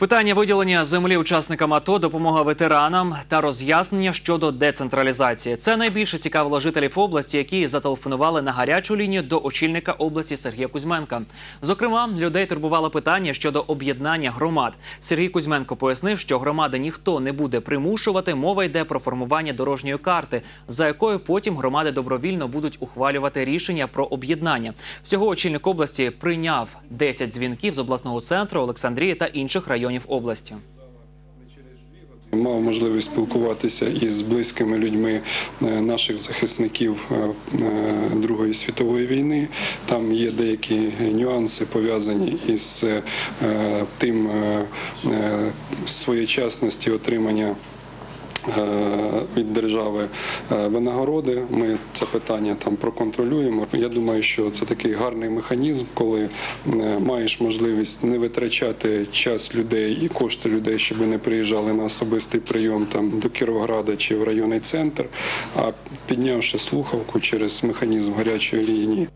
Питання виділення землі учасникам АТО, допомога ветеранам та роз'яснення щодо децентралізації. Це найбільше цікавило жителів області, які зателефонували на гарячу лінію до очільника області Сергія Кузьменка. Зокрема, людей турбувало питання щодо об'єднання громад. Сергій Кузьменко пояснив, що громади ніхто не буде примушувати. Мова йде про формування дорожньої карти, за якою потім громади добровільно будуть ухвалювати рішення про об'єднання. Всього очільник області прийняв 10 дзвінків з обласного центру Олександрії та інших районів області. Мав можливість спілкуватися із близькими людьми е, наших захисників е, е, Другої світової війни. Там є деякі нюанси пов'язані із тим своєчасності отримання. Е, Від держави е, винагороди. Ми це питання там проконтролюємо. Я думаю, що це такий гарний механізм, коли е, маєш можливість не витрачати час людей і кошти людей, щоб вони приїжджали на особистий прийом там до Кіровограда чи в районний центр, а піднявши слухавку через механізм гарячої лінії.